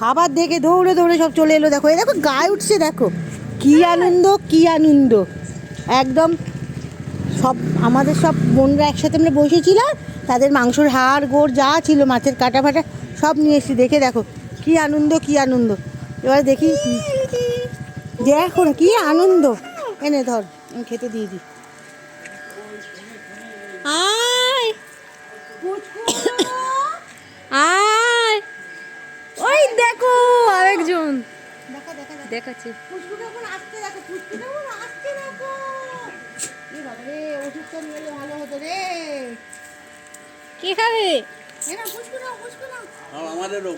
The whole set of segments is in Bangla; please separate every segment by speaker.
Speaker 1: খাবার দেখে দৌড়ে দৌড়ে সব চলে এলো, দেখো। এই দেখো, গায়ে উঠছে, দেখো। কি আনন্দ কি আনন্দ। একদম সব, আমাদের সব বোনরা একসাথে আমরা বসেছিলাম, তাদের মাংসর হাড়, গোড় যা ছিল, মাছের কাটা ফাটা সব নিয়ে এসেছি। দেখে দেখো, কি আনন্দ কি আনন্দ। এবার দেখি, দেখো কি আনন্দ। এনে ধর, আমি খেতে দিয়ে দিই
Speaker 2: আয় আয় ওই দেখো আরেকজন
Speaker 1: দেখা দেখা দেখা
Speaker 2: দেখাচ্ছে।
Speaker 1: আসতে দেখো আসতে দেখো। এ বাবা রে ওষুধটা নিয়ে এলে ভালো হতো রে।
Speaker 2: কে খাবে?
Speaker 1: এ না পুষ্পু নাও পুষ্পু নাও।
Speaker 3: আর আমাদেরও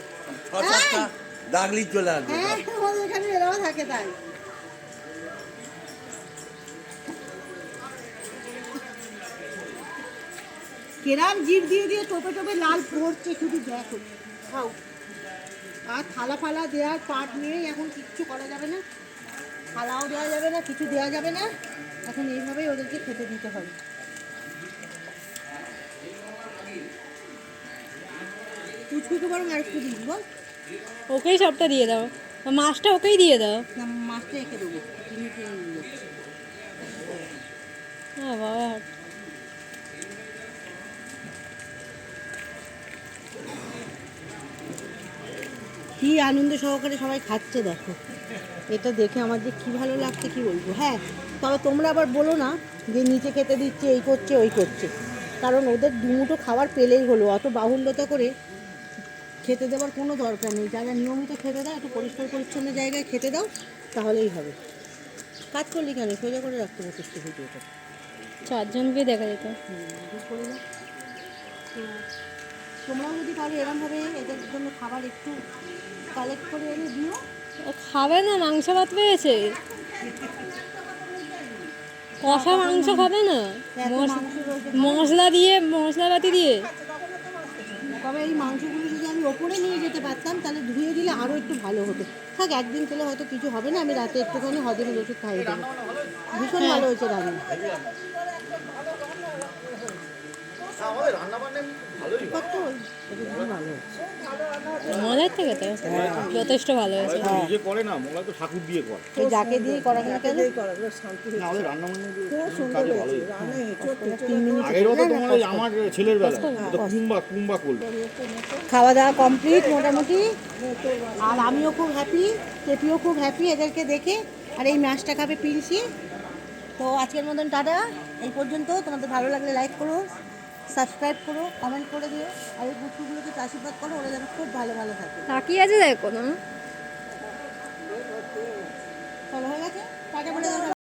Speaker 3: দাগলি চলে আসবে
Speaker 1: হ্যাঁ আমাদের এখানে এরাও থাকে তাই। কেরাম জিভ দিয়ে দিয়ে টোপে টোপে লাল পড়ছে শুধু দেখো। খাও। আর থালা ফালা দেওয়ার পাট নিয়ে এখন কিচ্ছু করা যাবে না। থালাও দেওয়া যাবে না কিছু দেওয়া যাবে না। এখন এইভাবেই ওদেরকে খেতে দিতে হবে পুচকুকে বরং আরেকটু দিস বল।
Speaker 2: ওকেই সবটা দিয়ে দাও। মাছটা ওকেই দিয়ে দাও।
Speaker 1: না মাছটা রেখে দেবো।
Speaker 2: বাবা।
Speaker 1: কি আনন্দ সহকারে সবাই খাচ্ছে দেখো। এটা দেখে আমার যে কী ভালো লাগছে কি বলব? হ্যাঁ তবে তোমরা আবার বলো না যে নিচে খেতে দিচ্ছে এই করছে ওই করছে। কারণ ওদের দুমুটো খাবার পেলেই হলো অত বাহুল্যতা করে খেতে দেওয়ার কোনো দরকার নেই। যারা নিয়মিত খেতে দাও একটু পরিষ্কার পরিচ্ছন্ন জায়গায় খেতে দাও তাহলেই হবে। কাজ করলি কেন? সোজা করে রাখতে পারছিস তো ভিডিওটা?
Speaker 2: চারজনকে দেখা যেত।
Speaker 1: করে দাও। তোমরাও যদি পারো এরমভাবে এদের জন্য খাবার একটু কালেক্ট করে এনে দিও।
Speaker 2: খাবে না মাংস ভাত পেয়েছে। কষা মাংস খাবে না। মশলা দিয়ে মশলাপাতি দিয়ে।
Speaker 1: তবে এই মাংসগুলো যদি আমি ওপরে নিয়ে যেতে পারতাম তাহলে ধুয়ে দিলে আরও একটু ভালো হতো। থাক একদিন খেলে হয়তো কিছু হবে না আমি রাতে একটুখানি হজমের ওষুধ খাইয়ে দেবো। ভীষণ ভালো হয়েছে রান্না
Speaker 2: থেকে তো যথেষ্ট ভালো হয়েছে।
Speaker 4: নিজে করে না মোলা তো ঠাকুর দিয়ে করে।
Speaker 1: সে যাকে দিয়ে করা না কেন?
Speaker 4: না আমাদের রান্না বান্না কাজে ভালোই। আগের মতো তোমার আমার ছেলের বেলা তো কুম্বা কুম্বা করল।
Speaker 1: খাওয়া দাওয়া কমপ্লিট মোটামুটি। আর আমিও খুব হ্যাপি কেপিও খুব হ্যাপি এদেরকে দেখে। আর এই মাছটা খাবে পিলসি। তো আজকের মতন টাটা। এই পর্যন্ত। তোমাদের ভালো লাগলে লাইক করো। সাবস্ক্রাইব করো কমেন্ট করে দিও আর এই একটু আশীর্বাদ করো ওরা যেন খুব ভালো ভালো থাকে।
Speaker 2: তাকিয়ে আছে দেখো না।
Speaker 1: চলো হয়ে গেছে? টাটা বলে